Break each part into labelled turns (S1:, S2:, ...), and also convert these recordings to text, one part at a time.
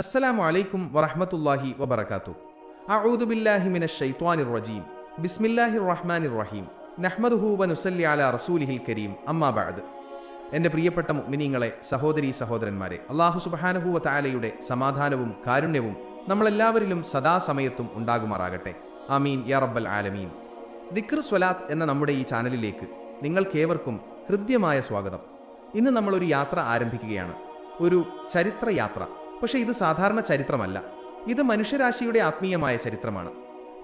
S1: അസ്സലാമു അലൈക്കും വറഹമത്തല്ലാഹി വബർക്കാത്തു അഊദു ബില്ലാഹി മിനശ് ശൈത്വാനിർ റജീം. ബിസ്മില്ലാഹിർ റഹ്മാനിർ റഹീം. നഹ്മദുഹു നുസല്ലി അലാ റസൂലിഹിൽ കരീം. അമ്മാബാദ് എന്റെ പ്രിയപ്പെട്ട മുഅ്മിനീങ്ങളെ സഹോദരീ സഹോദരന്മാരെ അള്ളാഹു സുബ്ഹാനഹു താലയുടെ സമാധാനവും കാരുണ്യവും നമ്മളെല്ലാവരിലും സദാസമയത്തും ഉണ്ടാകുമാറാകട്ടെ. ആമീൻ. യാ റബ്ബൽ ആലമീൻ. ദിക്ർ സ്വലാത്ത് എന്ന നമ്മുടെ ഈ ചാനലിലേക്ക് നിങ്ങൾക്കേവർക്കും ഹൃദ്യമായ സ്വാഗതം. ഇന്ന് നമ്മളൊരു യാത്ര ആരംഭിക്കുകയാണ്. ഒരു ചരിത്ര യാത്ര പക്ഷേ ഇത് സാധാരണ ചരിത്രമല്ല. ഇത് മനുഷ്യരാശിയുടെ ആത്മീയമായ ചരിത്രമാണ്.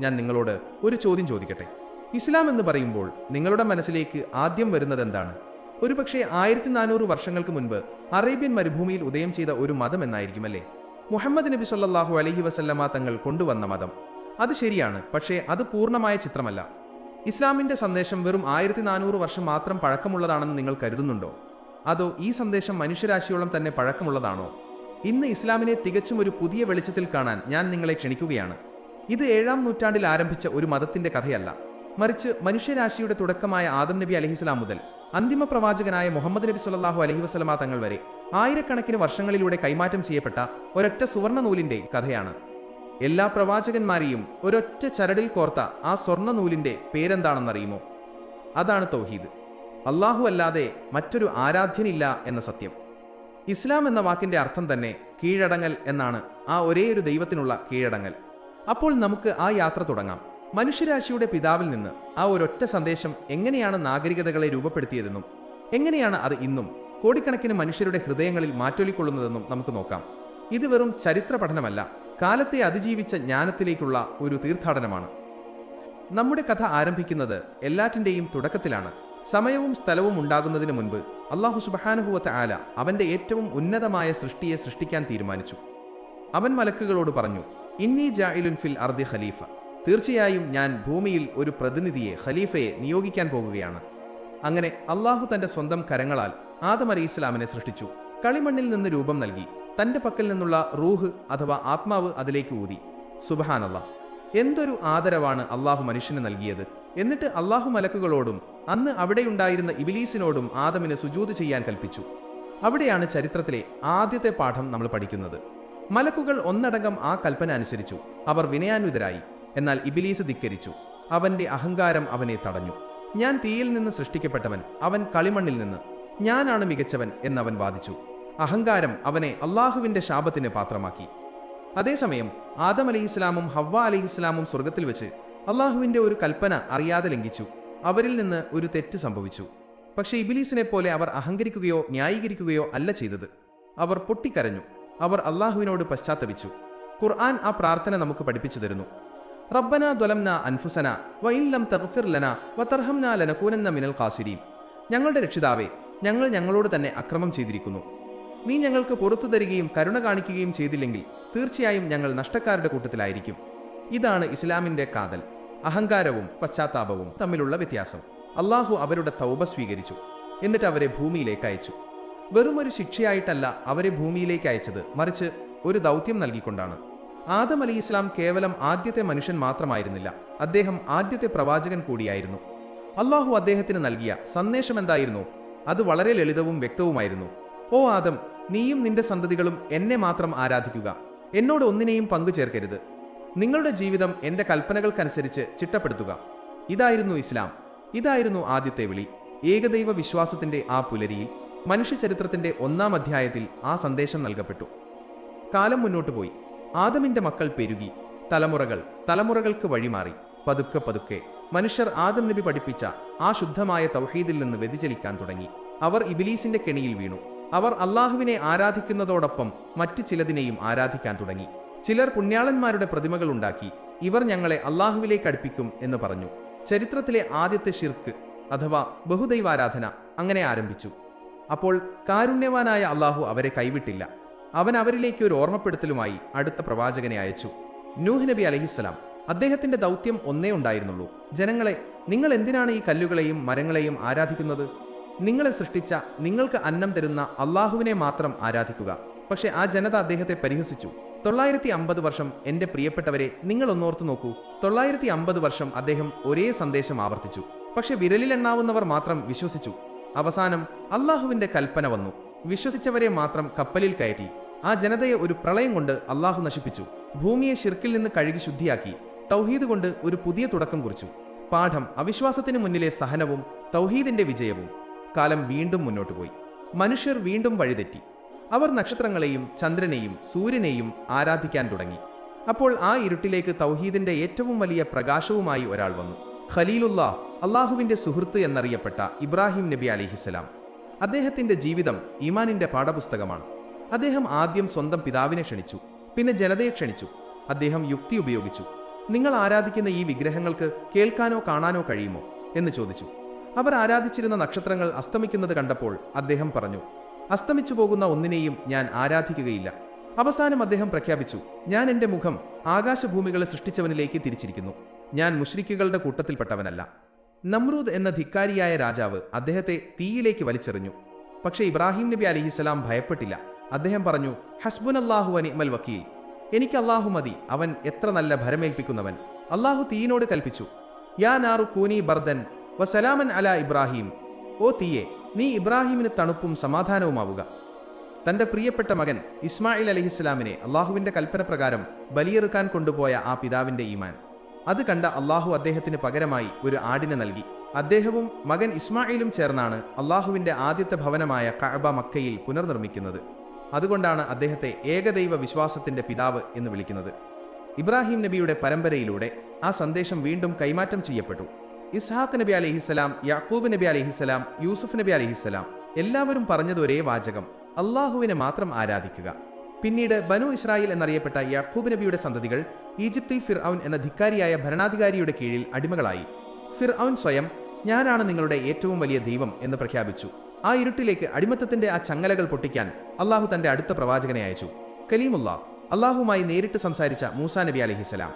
S1: ഞാൻ നിങ്ങളോട് ഒരു ചോദ്യം ചോദിക്കട്ടെ? ഇസ്ലാം എന്ന് പറയുമ്പോൾ നിങ്ങളുടെ മനസ്സിലേക്ക് ആദ്യം വരുന്നത് എന്താണ്? ഒരുപക്ഷെ ആയിരത്തി നാനൂറ് വർഷങ്ങൾക്ക് മുൻപ് അറേബ്യൻ മരുഭൂമിയിൽ ഉദയം ചെയ്ത ഒരു മതം എന്നായിരിക്കും അല്ലേ? മുഹമ്മദ് നബി സല്ലാഹു അലഹി വസല്ലമ തങ്ങൾ കൊണ്ടുവന്ന മതം. അത് ശരിയാണ് പക്ഷേ അത് പൂർണമായ ചിത്രമല്ല. ഇസ്ലാമിന്റെ സന്ദേശം വെറും ആയിരത്തി നാനൂറ് വർഷം മാത്രം പഴക്കമുള്ളതാണെന്ന് നിങ്ങൾ കരുതുന്നുണ്ടോ? അതോ ഈ സന്ദേശം മനുഷ്യരാശിയോളം തന്നെ പഴക്കമുള്ളതാണോ? ഇന്ന് ഇസ്ലാമിനെ തികച്ചും ഒരു പുതിയ വെളിച്ചത്തിൽ കാണാൻ ഞാൻ നിങ്ങളെ ക്ഷണിക്കുകയാണ്. ഇത് ഏഴാം നൂറ്റാണ്ടിൽ ആരംഭിച്ച ഒരു മതത്തിന്റെ കഥയല്ല. മറിച്ച് മനുഷ്യരാശിയുടെ തുടക്കമായ ആദം നബി അലഹിസ്ലാം മുതൽ അന്തിമ പ്രവാചകനായ മുഹമ്മദ് നബി സുല്ലാഹു അലഹി വസല്ലമ തങ്ങൾ വരെ ആയിരക്കണക്കിന് വർഷങ്ങളിലൂടെ കൈമാറ്റം ചെയ്യപ്പെട്ട ഒരൊറ്റ സുവർണ നൂലിന്റെ കഥയാണ്. എല്ലാ പ്രവാചകന്മാരെയും ഒരൊറ്റ ചരടിൽ കോർത്ത ആ സ്വർണ നൂലിന്റെ പേരെന്താണെന്നറിയുമോ? അതാണ് തൗഹീദ്. അള്ളാഹു അല്ലാതെ മറ്റൊരു ആരാധ്യനില്ല എന്ന സത്യം. ഇസ്ലാം എന്ന വാക്കിന്റെ അർത്ഥം തന്നെ കീഴടങ്ങൽ എന്നാണ് ആ ഒരേയൊരു ദൈവത്തിനുള്ള കീഴടങ്ങൽ. അപ്പോൾ നമുക്ക് ആ യാത്ര തുടങ്ങാം. മനുഷ്യരാശിയുടെ പിതാവിൽ നിന്ന് ആ ഒരൊറ്റ സന്ദേശം എങ്ങനെയാണ് നാഗരികതകളെ രൂപപ്പെടുത്തിയതെന്നും എങ്ങനെയാണ് അത് ഇന്നും കോടിക്കണക്കിന് മനുഷ്യരുടെ ഹൃദയങ്ങളിൽ മാറ്റൊലിക്കൊള്ളുന്നതെന്നും നമുക്ക് നോക്കാം. ഇത് വെറും ചരിത്ര പഠനമല്ല കാലത്തെ അതിജീവിച്ച ജ്ഞാനത്തിലേക്കുള്ള ഒരു തീർത്ഥാടനമാണ്. നമ്മുടെ കഥ ആരംഭിക്കുന്നത് എല്ലാറ്റിന്റെയും തുടക്കത്തിലാണ്. സമയവും സ്ഥലവും ഉണ്ടാകുന്നതിന് മുൻപ് അള്ളാഹു സുബഹാനുഹുവത്ത ആല അവന്റെ ഏറ്റവും ഉന്നതമായ സൃഷ്ടിയെ സൃഷ്ടിക്കാൻ തീരുമാനിച്ചു. അവൻ മലക്കുകളോട് പറഞ്ഞു ഇന്നി ജായിലുൻ ഫിൽ അർദി ഖലീഫ. തീർച്ചയായും ഞാൻ ഭൂമിയിൽ ഒരു പ്രതിനിധിയെ ഖലീഫയെ നിയോഗിക്കാൻ പോകുകയാണ്. അങ്ങനെ അള്ളാഹു തന്റെ സ്വന്തം കരങ്ങളാൽ ആദം അലി ഇസ്ലാമിനെ സൃഷ്ടിച്ചു. കളിമണ്ണിൽ നിന്ന് രൂപം നൽകി തന്റെ പക്കൽ നിന്നുള്ള റൂഹ് അഥവാ ആത്മാവ് അതിലേക്ക് ഊതി. സുബഹാനല്ല എന്തൊരു ആദരവാണ് അള്ളാഹു മനുഷ്യന് നൽകിയത്. എന്നിട്ട് അള്ളാഹു മലക്കുകളോടും അന്ന് അവിടെയുണ്ടായിരുന്ന ഇബിലീസിനോടും ആദമിന് സുജൂത് ചെയ്യാൻ കൽപ്പിച്ചു. അവിടെയാണ് ചരിത്രത്തിലെ ആദ്യത്തെ പാഠം നമ്മൾ പഠിക്കുന്നത്. മലക്കുകൾ ഒന്നടങ്കം ആ കൽപ്പന അനുസരിച്ചു. അവർ വിനയാന്വിതരായി എന്നാൽ ഇബിലീസ് ധിക്കരിച്ചു. അവന്റെ അഹങ്കാരം അവനെ തടഞ്ഞു. ഞാൻ തീയിൽ നിന്ന് സൃഷ്ടിക്കപ്പെട്ടവൻ അവൻ കളിമണ്ണിൽ നിന്ന്. ഞാനാണ് മികച്ചവൻ എന്നവൻ വാദിച്ചു. അഹങ്കാരം അവനെ അള്ളാഹുവിന്റെ ശാപത്തിന് പാത്രമാക്കി. അതേസമയം ആദം അലഹിസ്ലാമും ഹവ്വ അലഹിസ്ലാമും സ്വർഗത്തിൽ വെച്ച് അള്ളാഹുവിന്റെ ഒരു കൽപ്പന അറിയാതെ ലംഘിച്ചു. അവരിൽ നിന്ന് ഒരു തെറ്റ് സംഭവിച്ചു. പക്ഷേ ഇബിലീസിനെ പോലെ അവർ അഹങ്കരിക്കുകയോ ന്യായീകരിക്കുകയോ അല്ല ചെയ്തത്. അവർ പൊട്ടിക്കരഞ്ഞു. അവർ അള്ളാഹുവിനോട് പശ്ചാത്തപിച്ചു. ഖുർആൻ ആ പ്രാർത്ഥന നമുക്ക് പഠിപ്പിച്ചു തരുന്നു. റബ്ബന ദ്വലംന അൻഫുസന വഇല്ലം തഗ്ഫിർ ലന വതർഹംന ലനകൂനന്ന മിനൽ ഖാസിരീൻ. ഞങ്ങളുടെ രക്ഷിതാവേ ഞങ്ങൾ ഞങ്ങളോട് തന്നെ അക്രമം ചെയ്തിരിക്കുന്നു. നീ ഞങ്ങൾക്ക് പുറത്തു തരികയും കരുണ കാണിക്കുകയും ചെയ്തില്ലെങ്കിൽ തീർച്ചയായും ഞങ്ങൾ നഷ്ടക്കാരുടെ കൂട്ടത്തിലായിരിക്കും. ഇതാണ് ഇസ്ലാമിന്റെ കാതൽ. അഹങ്കാരവും പശ്ചാത്താപവും തമ്മിലുള്ള വ്യത്യാസം. അള്ളാഹു അവരുടെ തൗബ സ്വീകരിച്ചു. എന്നിട്ട് അവരെ ഭൂമിയിലേക്ക് അയച്ചു. വെറും ഒരു ശിക്ഷയായിട്ടല്ല അവരെ ഭൂമിയിലേക്ക് അയച്ചത്. മറിച്ച് ഒരു ദൗത്യം നൽകിക്കൊണ്ടാണ്. ആദം അലി ഇസ്ലാം കേവലം ആദ്യത്തെ മനുഷ്യൻ മാത്രമായിരുന്നില്ല. അദ്ദേഹം ആദ്യത്തെ പ്രവാചകൻ കൂടിയായിരുന്നു. അള്ളാഹു അദ്ദേഹത്തിന് നൽകിയ സന്ദേശം എന്തായിരുന്നു? അത് വളരെ ലളിതവും വ്യക്തവുമായിരുന്നു. ഓ ആദം നീയും നിന്റെ സന്തതികളും എന്നെ മാത്രം ആരാധിക്കുക. എന്നോട് ഒന്നിനെയും പങ്കു ചേർക്കരുത് നിങ്ങളുടെ ജീവിതം എന്റെ കൽപ്പനകൾക്കനുസരിച്ച് ചിട്ടപ്പെടുത്തുക. ഇതായിരുന്നു ഇസ്ലാം. ഇതായിരുന്നു ആദ്യത്തെ വിളി. ഏകദൈവ വിശ്വാസത്തിന്റെ ആ പുലരിയിൽ മനുഷ്യചരിത്രത്തിന്റെ ഒന്നാം അധ്യായത്തിൽ ആ സന്ദേശം നൽകപ്പെട്ടു. കാലം മുന്നോട്ടു പോയി. ആദമിന്റെ മക്കൾ പെരുകി. തലമുറകൾ തലമുറകൾക്ക് വഴിമാറി. പതുക്കെ പതുക്കെ മനുഷ്യർ ആദം നബി പഠിപ്പിച്ച ആ ശുദ്ധമായ തൗഹീദിൽ നിന്ന് വ്യതിചലിക്കാൻ തുടങ്ങി. അവർ ഇബിലീസിന്റെ കെണിയിൽ വീണു. അവർ അള്ളാഹുവിനെ ആരാധിക്കുന്നതോടൊപ്പം മറ്റു ചിലതിനെയും ആരാധിക്കാൻ തുടങ്ങി. ചിലർ പുണ്യാളന്മാരുടെ പ്രതിമകൾ ഉണ്ടാക്കി. ഇവർ ഞങ്ങളെ അള്ളാഹുവിലേക്ക് അടുപ്പിക്കും എന്ന് പറഞ്ഞു. ചരിത്രത്തിലെ ആദ്യത്തെ ഷിർക്ക് അഥവാ ബഹുദൈവാരാധന അങ്ങനെ ആരംഭിച്ചു. അപ്പോൾ കാരുണ്യവാനായ അള്ളാഹു അവരെ കൈവിട്ടില്ല. അവൻ അവരിലേക്ക് ഒരു ഓർമ്മപ്പെടുത്തലുമായി അടുത്ത പ്രവാചകനെ അയച്ചു. നൂഹ് നബി അലഹിസ്സലാം അദ്ദേഹത്തിന്റെ ദൗത്യം ഒന്നേ ഉണ്ടായിരുന്നുള്ളൂ. ജനങ്ങളെ നിങ്ങൾ എന്തിനാണ് ഈ കല്ലുകളെയും മരങ്ങളെയും ആരാധിക്കുന്നത്? നിങ്ങളെ സൃഷ്ടിച്ച നിങ്ങൾക്ക് അന്നം തരുന്ന അള്ളാഹുവിനെ മാത്രം ആരാധിക്കുക. പക്ഷേ ആ ജനത അദ്ദേഹത്തെ പരിഹസിച്ചു. തൊള്ളായിരത്തി അമ്പത് വർഷം എന്റെ പ്രിയപ്പെട്ടവരെ നിങ്ങൾ ഒന്നോർത്തു നോക്കൂ. തൊള്ളായിരത്തി അമ്പത് വർഷം അദ്ദേഹം ഒരേ സന്ദേശം ആവർത്തിച്ചു. പക്ഷെ വിരലിലെണ്ണാവുന്നവർ മാത്രം വിശ്വസിച്ചു. അവസാനം അള്ളാഹുവിന്റെ കൽപ്പന വന്നു. വിശ്വസിച്ചവരെ മാത്രം കപ്പലിൽ കയറ്റി. ആ ജനതയെ ഒരു പ്രളയം കൊണ്ട് അള്ളാഹു നശിപ്പിച്ചു. ഭൂമിയെ ഷിർക്കിൽ നിന്ന് കഴുകി ശുദ്ധിയാക്കി. തൗഹീദ് കൊണ്ട് ഒരു പുതിയ തുടക്കം കുറിച്ചു. പാഠം അവിശ്വാസത്തിന് മുന്നിലെ സഹനവും തൗഹീദിന്റെ വിജയവും. കാലം വീണ്ടും മുന്നോട്ടു പോയി മനുഷ്യർ വീണ്ടും വഴിതെറ്റി. അവർ നക്ഷത്രങ്ങളെയും ചന്ദ്രനെയും സൂര്യനെയും ആരാധിക്കാൻ തുടങ്ങി. അപ്പോൾ ആ ഇരുട്ടിലേക്ക് തൗഹീദിന്റെ ഏറ്റവും വലിയ പ്രകാശവുമായി ഒരാൾ വന്നു. ഖലീലുല്ലാ അള്ളാഹുവിന്റെ സുഹൃത്ത് എന്നറിയപ്പെട്ട ഇബ്രാഹിം നബി അലിഹിസലാം അദ്ദേഹത്തിന്റെ ജീവിതം ഇമാനിന്റെ പാഠപുസ്തകമാണ്. അദ്ദേഹം ആദ്യം സ്വന്തം പിതാവിനെ ക്ഷണിച്ചു പിന്നെ ജനതയെ ക്ഷണിച്ചു. അദ്ദേഹം യുക്തി ഉപയോഗിച്ചു. നിങ്ങൾ ആരാധിക്കുന്ന ഈ വിഗ്രഹങ്ങൾക്ക് കേൾക്കാനോ കാണാനോ കഴിയുമോ? എന്ന് ചോദിച്ചു. അവർ ആരാധിച്ചിരുന്ന നക്ഷത്രങ്ങൾ അസ്തമിക്കുന്നത് കണ്ടപ്പോൾ അദ്ദേഹം പറഞ്ഞു അസ്തമിച്ചു പോകുന്ന ഒന്നിനെയും ഞാൻ ആരാധിക്കുകയില്ല. അവസാനം അദ്ദേഹം പ്രഖ്യാപിച്ചു ഞാൻ എന്റെ മുഖം ആകാശഭൂമികളെ സൃഷ്ടിച്ചവനിലേക്ക് തിരിച്ചിരിക്കുന്നു. ഞാൻ മുഷ്രിക്കുകളുടെ കൂട്ടത്തിൽപ്പെട്ടവനല്ല. നമ്രൂദ് എന്ന ധിക്കാരിയായ രാജാവ് അദ്ദേഹത്തെ തീയിലേക്ക് വലിച്ചെറിഞ്ഞു. പക്ഷേ ഇബ്രാഹിം നബി അലിഹിസ്സലാം ഭയപ്പെട്ടില്ല. അദ്ദേഹം പറഞ്ഞു ഹസ്ബുൻ അള്ളാഹു അനിമൽ വക്കീൽ. എനിക്ക് അള്ളാഹു മതി. അവൻ എത്ര നല്ല ഭരമേൽപ്പിക്കുന്നവൻ. അള്ളാഹു തീയിനോട് കൽപ്പിച്ചു. യാ നാറു കൂനി ബർദൻ വസലാമൻ അല ഇബ്രാഹിം. ഓ തീയെ നീ ഇബ്രാഹിമിന് തണുപ്പും സമാധാനവുമാവുക. തന്റെ പ്രിയപ്പെട്ട മകൻ ഇസ്മായിൽ അലഹിസ്ലാമിനെ അള്ളാഹുവിന്റെ കൽപ്പന പ്രകാരം ബലിയെറുക്കാൻ കൊണ്ടുപോയ ആ പിതാവിന്റെ ഈമാൻ. അത് കണ്ട അള്ളാഹു അദ്ദേഹത്തിന് പകരമായി ഒരു ആടിനെ നൽകി. അദ്ദേഹവും മകൻ ഇസ്മായിലും ചേർന്നാണ് അള്ളാഹുവിന്റെ ആദ്യത്തെ ഭവനമായ കഅബ മക്കയിൽ പുനർനിർമ്മിക്കുന്നത്. അതുകൊണ്ടാണ് അദ്ദേഹത്തെ ഏകദൈവ വിശ്വാസത്തിന്റെ പിതാവ് എന്ന് വിളിക്കുന്നത്. ഇബ്രാഹിം നബിയുടെ പരമ്പരയിലൂടെ ആ സന്ദേശം വീണ്ടും കൈമാറ്റം ചെയ്യപ്പെട്ടു. ഇസ്ഹാഖ് നബി അലഹിസ്സലാം യാക്കൂബ് നബി അലഹിസ്സലാം യൂസുഫ് നബി അലഹിസ്സലാം എല്ലാവരും പറഞ്ഞത് ഒരേ വാചകം അള്ളാഹുവിനെ മാത്രം ആരാധിക്കുക. പിന്നീട് ബനു ഇസ്രായേൽ എന്നറിയപ്പെട്ട യാക്കൂബ് നബിയുടെ സന്തതികൾ ഈജിപ്തിൽ ഫിർ എന്ന ധിക്കാരിയായ ഭരണാധികാരിയുടെ കീഴിൽ അടിമകളായി. ഫിർ സ്വയം ഞാനാണ് നിങ്ങളുടെ ഏറ്റവും വലിയ ദൈവം എന്ന് പ്രഖ്യാപിച്ചു. ആ ഇരുട്ടിലേക്ക് അടിമത്തത്തിന്റെ ആ ചങ്ങലകൾ പൊട്ടിക്കാൻ അള്ളാഹു തന്റെ അടുത്ത പ്രവാചകനെ അയച്ചു. കലീമുള്ള അള്ളാഹുമായി നേരിട്ട് സംസാരിച്ച മൂസാ നബി അലഹിസലാം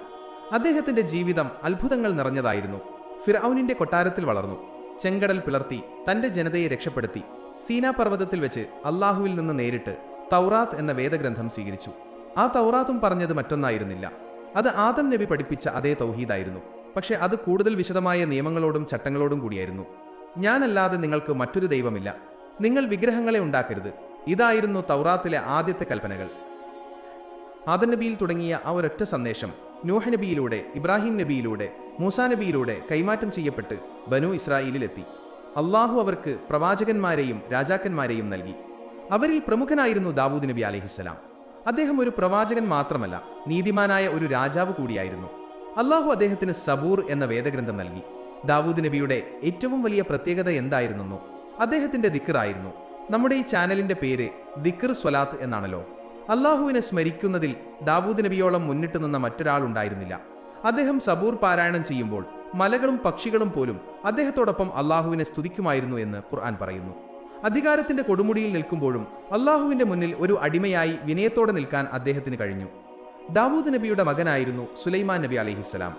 S1: അദ്ദേഹത്തിന്റെ ജീവിതം അത്ഭുതങ്ങൾ നിറഞ്ഞതായിരുന്നു. ഫിർഔനിന്റെ കൊട്ടാരത്തിൽ വളർന്നു. ചെങ്കടൽ പിളർത്തി തന്റെ ജനതയെ രക്ഷപ്പെടുത്തി. സീനാപർവതത്തിൽ വെച്ച് അള്ളാഹുവിൽ നിന്ന് നേരിട്ട് തൗറാത്ത് എന്ന വേദഗ്രന്ഥം സ്വീകരിച്ചു. ആ തൗറാത്തും പറഞ്ഞത് മറ്റൊന്നായിരുന്നില്ല. അത് ആദം നബി പഠിപ്പിച്ച അതേ തൗഹീദായിരുന്നു. പക്ഷെ അത് കൂടുതൽ വിശദമായ നിയമങ്ങളോടും ചട്ടങ്ങളോടും കൂടിയായിരുന്നു. ഞാനല്ലാതെ നിങ്ങൾക്ക് മറ്റൊരു ദൈവമില്ല. നിങ്ങൾ വിഗ്രഹങ്ങളെ ഉണ്ടാക്കരുത്. ഇതായിരുന്നു തൗറാത്തിലെ ആദ്യത്തെ കൽപ്പനകൾ. ആദം നബിയിൽ തുടങ്ങിയ ആ ഒരൊറ്റ സന്ദേശം നൂഹ നബിയിലൂടെ ഇബ്രാഹിം നബിയിലൂടെ മൂസാ നബിയിലൂടെ കൈമാറ്റം ചെയ്യപ്പെട്ട് ബനു ഇസ്രായേലിലെത്തി. അള്ളാഹു അവർക്ക് പ്രവാചകന്മാരെയും രാജാക്കന്മാരെയും നൽകി. അവരിൽ പ്രമുഖനായിരുന്നു ദാവൂദ് നബി അലഹിസ്സലാം അദ്ദേഹം ഒരു പ്രവാചകൻ മാത്രമല്ല നീതിമാനായ ഒരു രാജാവ് കൂടിയായിരുന്നു. അള്ളാഹു അദ്ദേഹത്തിന് സബൂർ എന്ന വേദഗ്രന്ഥം നൽകി. ദാവൂദ് നബിയുടെ ഏറ്റവും വലിയ പ്രത്യേകത എന്തായിരുന്നെന്നു അദ്ദേഹത്തിന്റെ ദിക്കറായിരുന്നു നമ്മുടെ ഈ ചാനലിന്റെ പേര് ദിക്കർ സ്വലാത്ത് എന്നാണല്ലോ. അള്ളാഹുവിനെ സ്മരിക്കുന്നതിൽ ദാവൂദ് നബിയോളം മുന്നിട്ട് നിന്ന മറ്റൊരാളുണ്ടായിരുന്നില്ല അദ്ദേഹം സബൂർ പാരായണം ചെയ്യുമ്പോൾ മലകളും പക്ഷികളും പോലും അദ്ദേഹത്തോടൊപ്പം അള്ളാഹുവിനെ സ്തുതിക്കുമായിരുന്നു എന്ന് ഖുർആൻ പറയുന്നു. അധികാരത്തിന്റെ കൊടുമുടിയിൽ നിൽക്കുമ്പോഴും അള്ളാഹുവിന്റെ മുന്നിൽ ഒരു അടിമയായി വിനയത്തോടെ നിൽക്കാൻ അദ്ദേഹത്തിന് കഴിഞ്ഞു. ദാവൂദ് നബിയുടെ മകനായിരുന്നു സുലൈമാൻ നബി അലഹിസ്സലാം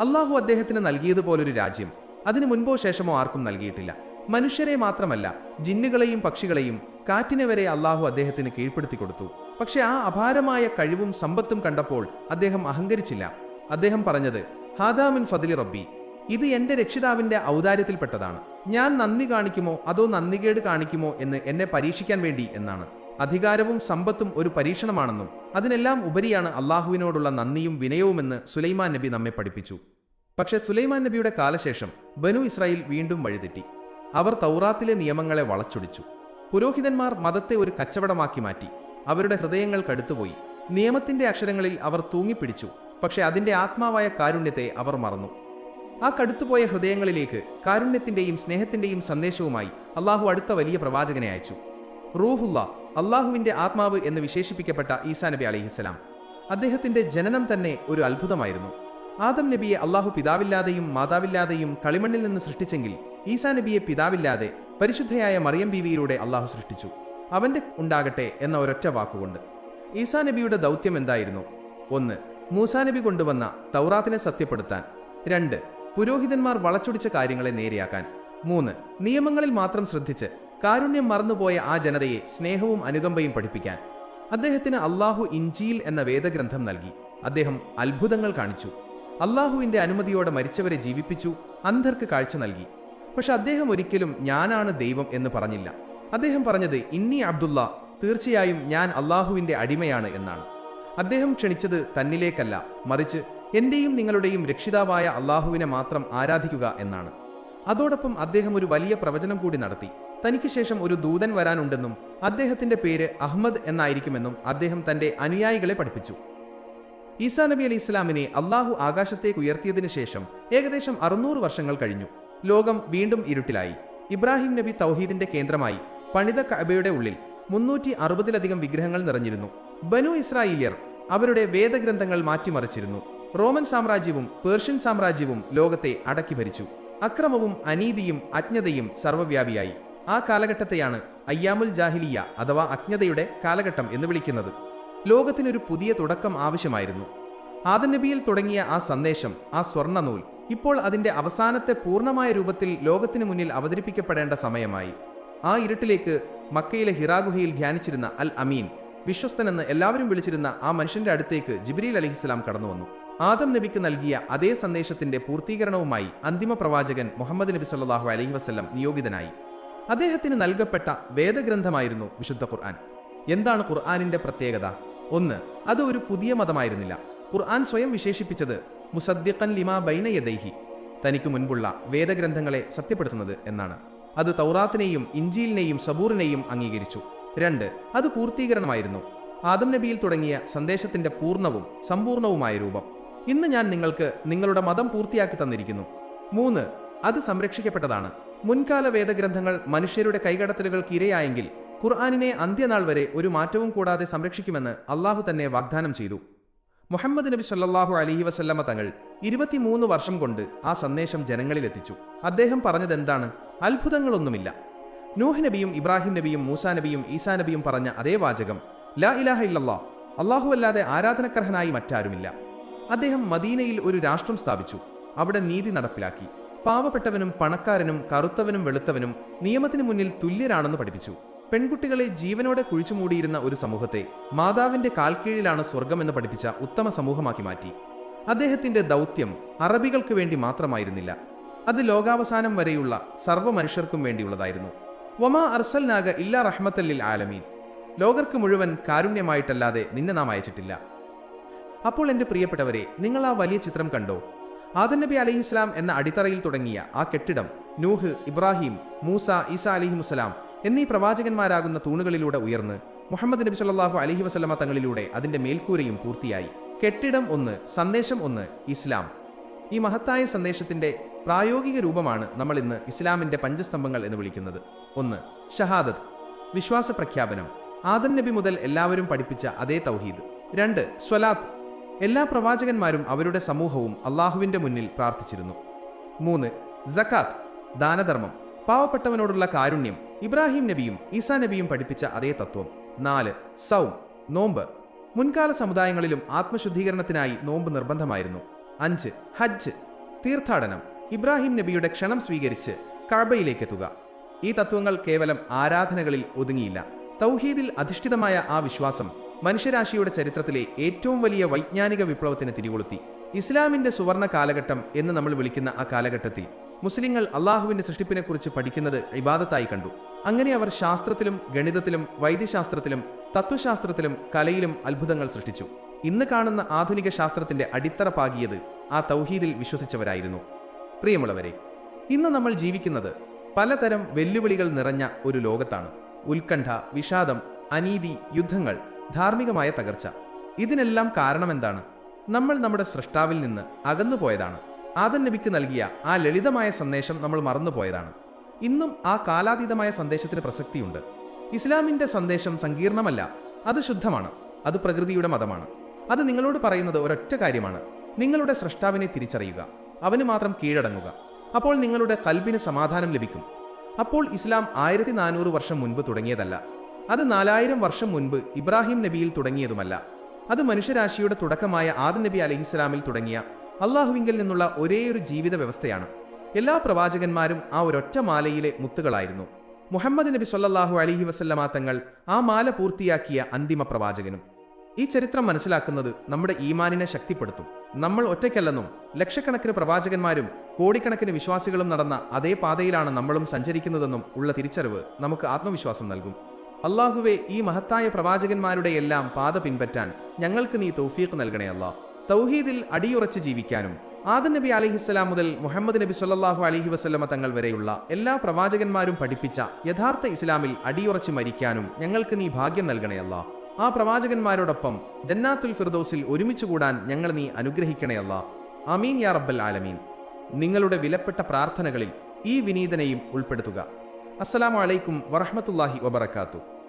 S1: അള്ളാഹു അദ്ദേഹത്തിന് നൽകിയതുപോലൊരു രാജ്യം അതിനു മുൻപോ ശേഷമോ ആർക്കും നൽകിയിട്ടില്ല. മനുഷ്യരെ മാത്രമല്ല ജിന്നുകളെയും പക്ഷികളെയും കാറ്റിനെ വരെ അള്ളാഹു അദ്ദേഹത്തിന് കീഴ്പ്പെടുത്തി കൊടുത്തു. പക്ഷെ ആ അപാരമായ കഴിവും സമ്പത്തും കണ്ടപ്പോൾ അദ്ദേഹം അഹങ്കരിച്ചില്ല. അദ്ദേഹം പറഞ്ഞത് ഹാദാമിൻ ഫതിലി റബ്ബി ഇത് എന്റെ രക്ഷിതാവിന്റെ ഔദാര്യത്തിൽപ്പെട്ടതാണ്. ഞാൻ നന്ദി കാണിക്കുമോ? അതോ നന്ദികേട് കാണിക്കുമോ എന്ന് എന്നെ പരീക്ഷിക്കാൻ വേണ്ടി എന്നാണ്. അധികാരവും സമ്പത്തും ഒരു പരീക്ഷണമാണെന്നും അതിനെല്ലാം ഉപരിയാണ് അള്ളാഹുവിനോടുള്ള നന്ദിയും വിനയവുമെന്ന് സുലൈമാൻ നബി നമ്മെ പഠിപ്പിച്ചു. പക്ഷെ സുലൈമാൻ നബിയുടെ കാലശേഷം ബനു ഇസ്രായേൽ വീണ്ടും വഴിതെറ്റി. അവർ തൗറാത്തിലെ നിയമങ്ങളെ വളച്ചൊടിച്ചു. പുരോഹിതന്മാർ മതത്തെ ഒരു കച്ചവടമാക്കി മാറ്റി. അവരുടെ ഹൃദയങ്ങൾ കടുത്തുപോയി. നിയമത്തിന്റെ അക്ഷരങ്ങളിൽ അവർ തൂങ്ങിപ്പിടിച്ചു. പക്ഷെ അതിന്റെ ആത്മാവായ കാരുണ്യത്തെ അവർ മറന്നു. ആ കടുത്തുപോയ ഹൃദയങ്ങളിലേക്ക് കാരുണ്യത്തിന്റെയും സ്നേഹത്തിന്റെയും സന്ദേശവുമായി അള്ളാഹു അടുത്ത വലിയ പ്രവാചകനെ അയച്ചു. റൂഹുല്ല അള്ളാഹുവിന്റെ ആത്മാവ് എന്ന് വിശേഷിപ്പിക്കപ്പെട്ട ഈസാ നബി അലഹിസ്സലാം. അദ്ദേഹത്തിന്റെ ജനനം തന്നെ ഒരു അത്ഭുതമായിരുന്നു. ആദം നബിയെ അള്ളാഹു പിതാവില്ലാതെയും മാതാവില്ലാതെയും കളിമണ്ണിൽ നിന്ന് സൃഷ്ടിച്ചെങ്കിൽ ഈസാ നബിയെ പിതാവില്ലാതെ പരിശുദ്ധയായ മറിയം ബീവിയിലൂടെ അള്ളാഹു സൃഷ്ടിച്ചു. അവന്റെ ഉണ്ടാകട്ടെ എന്ന ഒരൊറ്റ വാക്കുകൊണ്ട്. ഈസാ നബിയുടെ ദൗത്യം എന്തായിരുന്നു? ഒന്ന് മൂസാ നബി കൊണ്ടുവന്ന തൗറാത്തിനെ സത്യപ്പെടുത്താൻ. രണ്ട് പുരോഹിതന്മാർ വളച്ചൊടിച്ച കാര്യങ്ങളെ നേരെയാക്കാൻ. മൂന്ന് നിയമങ്ങളിൽ മാത്രം ശ്രദ്ധിച്ച് കാരുണ്യം മറന്നുപോയ ആ ജനതയെ സ്നേഹവും അനുകമ്പയും പഠിപ്പിക്കാൻ. അദ്ദേഹത്തിന് അള്ളാഹു ഇഞ്ചിയിൽ എന്ന വേദഗ്രന്ഥം നൽകി. അദ്ദേഹം അത്ഭുതങ്ങൾ കാണിച്ചു. അള്ളാഹുവിന്റെ അനുമതിയോടെ മരിച്ചവരെ ജീവിപ്പിച്ചു അന്ധർക്ക് കാഴ്ച നൽകി. പക്ഷെ അദ്ദേഹം ഒരിക്കലും ഞാനാണ് ദൈവം എന്ന് പറഞ്ഞില്ല. അദ്ദേഹം പറഞ്ഞത് ഇന്നി അബ്ദുള്ള തീർച്ചയായും ഞാൻ അള്ളാഹുവിന്റെ അടിമയാണ് എന്നാണ്. അദ്ദേഹം ക്ഷണിച്ചത് തന്നിലേക്കല്ല മറിച്ച് എന്റെയും നിങ്ങളുടെയും രക്ഷിതാവായ അള്ളാഹുവിനെ മാത്രം ആരാധിക്കുക എന്നാണ്. അതോടൊപ്പം അദ്ദേഹം ഒരു വലിയ പ്രവചനം കൂടി നടത്തി. തനിക്ക് ശേഷം ഒരു ദൂതൻ വരാനുണ്ടെന്നും അദ്ദേഹത്തിന്റെ പേര് അഹ്മദ് എന്നായിരിക്കുമെന്നും അദ്ദേഹം തന്റെ അനുയായികളെ പഠിപ്പിച്ചു. ഈസാ നബി അലി ഇസ്ലാമിനെ അള്ളാഹു ആകാശത്തേക്ക് ഉയർത്തിയതിനു ശേഷം ഏകദേശം അറുന്നൂറ് വർഷങ്ങൾ കഴിഞ്ഞു. ലോകം വീണ്ടും ഇരുട്ടിലായി. ഇബ്രാഹിം നബി തൗഹീദിന്റെ കേന്ദ്രമായി. പണിത കബയുടെ ഉള്ളിൽ മുന്നൂറ്റി അറുപതിലധികം വിഗ്രഹങ്ങൾ നിറഞ്ഞിരുന്നു. ബനു ഇസ്രായേലിയർ അവരുടെ വേദഗ്രന്ഥങ്ങൾ മാറ്റിമറിച്ചിരുന്നു. റോമൻ സാമ്രാജ്യവും പേർഷ്യൻ സാമ്രാജ്യവും ലോകത്തെ അടക്കി ഭരിച്ചു. അക്രമവും അനീതിയും അജ്ഞതയും സർവവ്യാപിയായി ആ കാലഘട്ടത്തെയാണ് അയ്യാമുൽ ജാഹിലിയ അഥവാ അജ്ഞതയുടെ കാലഘട്ടം എന്ന് വിളിക്കുന്നത്. ലോകത്തിനൊരു പുതിയ തുടക്കം ആവശ്യമായിരുന്നു. ആദനബിയിൽ തുടങ്ങിയ ആ സന്ദേശം ആ സ്വർണനൂൽ ഇപ്പോൾ അതിന്റെ അവസാനത്തെ പൂർണമായ രൂപത്തിൽ ലോകത്തിനു മുന്നിൽ അവതരിപ്പിക്കപ്പെടേണ്ട സമയമായി. ആ ഇരുട്ടിലേക്ക് മക്കയിലെ ഹിറാഗുഹയിൽ ധ്യാനിച്ചിരുന്ന അൽ അമീൻ വിശ്വസ്തനെന്ന് എല്ലാവരും വിളിച്ചിരുന്ന ആ മനുഷ്യന്റെ അടുത്തേക്ക് ജിബ്രീൽ അലഹിസ്ലാം കടന്നു വന്നു. ആദം നബിക്ക് നൽകിയ അതേ സന്ദേശത്തിന്റെ പൂർത്തീകരണവുമായി അന്തിമ പ്രവാചകൻ മുഹമ്മദ് നബി സല്ലാഹു അലഹി വസ്ലം നിയോഗിതനായി. അദ്ദേഹത്തിന് നൽകപ്പെട്ട വേദഗ്രന്ഥമായിരുന്നു വിശുദ്ധ ഖുർആൻ. എന്താണ് ഖുർആാനിന്റെ പ്രത്യേകത? ഒന്ന് അത് ഒരു പുതിയ മതമായിരുന്നില്ല. ഖുർആൻ സ്വയം വിശേഷിപ്പിച്ചത് മുസദ്ദിഖൻ ലിമാ ബൈനയദൈഹി തനിക്ക് മുൻപുള്ള വേദഗ്രന്ഥങ്ങളെ സത്യപ്പെടുത്തുന്നത് എന്നാണ്. അത് തൗറാത്തിനെയും ഇഞ്ചിയിലിനെയും സബൂറിനെയും അംഗീകരിച്ചു. രണ്ട് അത് പൂർത്തീകരണമായിരുന്നു. ആദം നബിയിൽ തുടങ്ങിയ സന്ദേശത്തിന്റെ പൂർണവും സമ്പൂർണവുമായ രൂപം. ഇന്ന് ഞാൻ നിങ്ങൾക്ക് നിങ്ങളുടെ മതം പൂർത്തിയാക്കി തന്നിരിക്കുന്നു. മൂന്ന് അത് സംരക്ഷിക്കപ്പെട്ടതാണ്. മുൻകാല വേദഗ്രന്ഥങ്ങൾ മനുഷ്യരുടെ കൈകടത്തലുകൾക്ക് ഇരയായെങ്കിൽ ഖുർആാനിനെ അന്ത്യനാൾ വരെ ഒരു മാറ്റവും കൂടാതെ സംരക്ഷിക്കുമെന്ന് അള്ളാഹു തന്നെ വാഗ്ദാനം ചെയ്തു. മുഹമ്മദ് നബി സല്ലാഹു അലഹി വസല്ലമ തങ്ങൾ ഇരുപത്തിമൂന്ന് വർഷം കൊണ്ട് ആ സന്ദേശം ജനങ്ങളിലെത്തിച്ചു. അദ്ദേഹം പറഞ്ഞതെന്താണ്? അത്ഭുതങ്ങളൊന്നുമില്ല. നൂഹ് നബിയും ഇബ്രാഹിം നബിയും മൂസാ നബിയും ഈസാ നബിയും പറഞ്ഞ അതേ വാചകം ലാ ഇലാഹ ഇല്ലല്ലാ അള്ളാഹു അല്ലാതെ ആരാധനക്കർഹനായി മറ്റാരുമില്ല. അദ്ദേഹം മദീനയിൽ ഒരു രാഷ്ട്രം സ്ഥാപിച്ചു. അവിടെ നീതി നടപ്പിലാക്കി. പാവപ്പെട്ടവനും പണക്കാരനും കറുത്തവനും വെളുത്തവനും നിയമത്തിന് മുന്നിൽ തുല്യരാണെന്ന് പഠിപ്പിച്ചു. പെൺകുട്ടികളെ ജീവനോടെ കുഴിച്ചുമൂടിയിരുന്ന ഒരു സമൂഹത്തെ മാതാവിന്റെ കാൽക്കീഴിലാണ് സ്വർഗമെന്ന് പഠിപ്പിച്ച ഉത്തമ സമൂഹമാക്കി മാറ്റി. അദ്ദേഹത്തിന്റെ ദൗത്യം അറബികൾക്ക് വേണ്ടി മാത്രമായിരുന്നില്ല. അത് ലോകാവസാനം വരെയുള്ള സർവ മനുഷ്യർക്കും വേണ്ടിയുള്ളതായിരുന്നു. വമാ അർസൽ നാഗ ഇല്ല റഹ്മത്തല്ലിൽ ആലമീൻ. ലോകർക്ക് മുഴുവൻ കാരുണ്യമായിട്ടല്ലാതെ നിന്നെ നാം അയച്ചിട്ടില്ല. അപ്പോൾ എന്റെ പ്രിയപ്പെട്ടവരെ നിങ്ങൾ ആ വലിയ ചിത്രം കണ്ടോ? ആദൻ നബി അലഹിസ്ലാം എന്ന അടിത്തറയിൽ തുടങ്ങിയ ആ കെട്ടിടം നൂഹ് ഇബ്രാഹിം മൂസ ഈസ അലിഹിമുസലാം എന്നീ പ്രവാചകന്മാരാകുന്ന തൂണുകളിലൂടെ ഉയർന്ന് മുഹമ്മദ് നബി സല്ലാഹു അലഹി വസ്ലമ തങ്ങളിലൂടെ അതിന്റെ മേൽക്കൂരയും പൂർത്തിയായി. കെട്ടിടം ഒന്ന് സന്ദേശം ഒന്ന് ഇസ്ലാം. ഈ മഹത്തായ സന്ദേശത്തിന്റെ പ്രായോഗിക രൂപമാണ് നമ്മൾ ഇന്ന് ഇസ്ലാമിന്റെ പഞ്ചസ്തംഭങ്ങൾ എന്ന് വിളിക്കുന്നത്. ഒന്ന് ഷഹാദത്ത് വിശ്വാസ പ്രഖ്യാപനം. ആദൻ നബി മുതൽ എല്ലാവരും പഠിപ്പിച്ച അതേ തൗഹീദ്. രണ്ട് സ്വലാത്ത്. എല്ലാ പ്രവാചകന്മാരും അവരുടെ സമൂഹവും അള്ളാഹുവിന്റെ മുന്നിൽ പ്രാർത്ഥിച്ചിരുന്നു. മൂന്ന് ജക്കാത്ത് ദാനധർമ്മം. പാവപ്പെട്ടവനോടുള്ള കാരുണ്യം. ഇബ്രാഹിം നബിയും ഈസാ നബിയും പഠിപ്പിച്ച അതേ തത്വം. നാല് സൗം നോമ്പ്. മുൻകാല സമുദായങ്ങളിലും ആത്മശുദ്ധീകരണത്തിനായി നോമ്പ് നിർബന്ധമായിരുന്നു. അഞ്ച് ഹജ്ജ് തീർത്ഥാടനം. ഇബ്രാഹിം നബിയുടെ ക്ഷണം സ്വീകരിച്ച് കഴബയിലേക്ക് എത്തുക ഈ തത്വങ്ങൾ കേവലം ആരാധനകളിൽ ഒതുങ്ങിയില്ല. തൗഹീദിൽ അധിഷ്ഠിതമായ ആ വിശ്വാസം മനുഷ്യരാശിയുടെ ചരിത്രത്തിലെ ഏറ്റവും വലിയ വൈജ്ഞാനിക വിപ്ലവത്തിന് തിരികൊളുത്തി. ഇസ്ലാമിന്റെ സുവർണ കാലഘട്ടം എന്ന് നമ്മൾ വിളിക്കുന്ന ആ കാലഘട്ടത്തിൽ മുസ്ലിങ്ങൾ അള്ളാഹുവിന്റെ സൃഷ്ടിപ്പിനെക്കുറിച്ച് പഠിക്കുന്നത് ഇബാദത്തായി കണ്ടു. അങ്ങനെ അവർ ശാസ്ത്രത്തിലും ഗണിതത്തിലും വൈദ്യശാസ്ത്രത്തിലും തത്വശാസ്ത്രത്തിലും കലയിലും അത്ഭുതങ്ങൾ സൃഷ്ടിച്ചു. ഇന്ന് കാണുന്ന ആധുനിക ശാസ്ത്രത്തിന്റെ അടിത്തറ പാകിയത് ആ തൗഹീദിൽ വിശ്വസിച്ചവരായിരുന്നു. പ്രിയമുള്ളവരെ ഇന്ന് നമ്മൾ ജീവിക്കുന്നത് പലതരം വെല്ലുവിളികൾ നിറഞ്ഞ ഒരു ലോകത്താണ്. ഉത്കണ്ഠ വിഷാദം അനീതി യുദ്ധങ്ങൾ ധാർമ്മികമായ തകർച്ച. ഇതിനെല്ലാം കാരണമെന്താണ്? നമ്മൾ നമ്മുടെ സൃഷ്ടാവിൽ നിന്ന് അകന്നുപോയതാണ്. ആദൻ നബിക്ക് നൽകിയ ആ ലളിതമായ സന്ദേശം നമ്മൾ മറന്നുപോയതാണ്. ഇന്നും ആ കാലാതീതമായ സന്ദേശത്തിന് പ്രസക്തിയുണ്ട്. ഇസ്ലാമിന്റെ സന്ദേശം സങ്കീർണമല്ല അത് ശുദ്ധമാണ് അത് പ്രകൃതിയുടെ മതമാണ്. അത് നിങ്ങളോട് പറയുന്നത് ഒരൊറ്റ കാര്യമാണ് നിങ്ങളുടെ സൃഷ്ടാവിനെ തിരിച്ചറിയുക അവന് മാത്രം കീഴടങ്ങുക. അപ്പോൾ നിങ്ങളുടെ കൽബിന് സമാധാനം ലഭിക്കും. അപ്പോൾ ഇസ്ലാം ആയിരത്തി നാനൂറ് വർഷം മുൻപ് തുടങ്ങിയതല്ല. അത് നാലായിരം വർഷം മുൻപ് ഇബ്രാഹിം നബിയിൽ തുടങ്ങിയതുമല്ല. അത് മനുഷ്യരാശിയുടെ തുടക്കമായ ആദം നബി അലഹിസ്ലാമിൽ തുടങ്ങിയ അള്ളാഹുവിങ്കിൽ നിന്നുള്ള ഒരേയൊരു ജീവിത വ്യവസ്ഥയാണ്. എല്ലാ പ്രവാചകന്മാരും ആ ഒരൊറ്റ മാലയിലെ മുത്തുകളായിരുന്നു. മുഹമ്മദ് നബി സൊല്ലാഹു അലഹി വസല്ലമാ തങ്ങൾ ആ മാല പൂർത്തിയാക്കിയ അന്തിമ പ്രവാചകനും. ഈ ചരിത്രം മനസ്സിലാക്കുന്നത് നമ്മുടെ ഈമാനിനെ ശക്തിപ്പെടുത്തും. നമ്മൾ ഒറ്റയ്ക്കല്ലെന്നും ലക്ഷക്കണക്കിന് പ്രവാചകന്മാരും കോടിക്കണക്കിന് വിശ്വാസികളും നടന്ന അതേ പാതയിലാണ് നമ്മളും സഞ്ചരിക്കുന്നതെന്നും ഉള്ള തിരിച്ചറിവ് നമുക്ക് ആത്മവിശ്വാസം നൽകും. അള്ളാഹുവെ ഈ മഹത്തായ പ്രവാചകന്മാരുടെ എല്ലാം പാത പിൻപറ്റാൻ ഞങ്ങൾക്ക് നീ തൗഫീഖ് നൽകണേ അല്ലാ തൗഹീദിൽ അടിയുറച്ച് ജീവിക്കാനും ആദം നബി അലിഹിസ്സലാം മുതൽ മുഹമ്മദ് നബി സല്ലാഹു അലഹി വസ്ലമ തങ്ങൾ വരെയുള്ള എല്ലാ പ്രവാചകന്മാരും പഠിപ്പിച്ച യഥാർത്ഥ ഇസ്ലാമിൽ അടിയുറച്ച് മരിക്കാനും ഞങ്ങൾക്ക് നീ ഭാഗ്യം നൽകണയല്ല ആ പ്രവാചകന്മാരോടൊപ്പം ജന്നാത്തുൽ ഫിർദൗസിൽ ഒരുമിച്ച് കൂടാൻ ഞങ്ങൾ നീ അനുഗ്രഹിക്കണയല്ല അമീൻ യാ റബ്ബൽ ആലമീൻ. നിങ്ങളുടെ വിലപ്പെട്ട പ്രാർത്ഥനകളിൽ ഈ വിനീതനെയും ഉൾപ്പെടുത്തുക. അസ്സലാമു അലൈക്കും വറഹ്മത്തുള്ളാഹി വബറകാതുഹു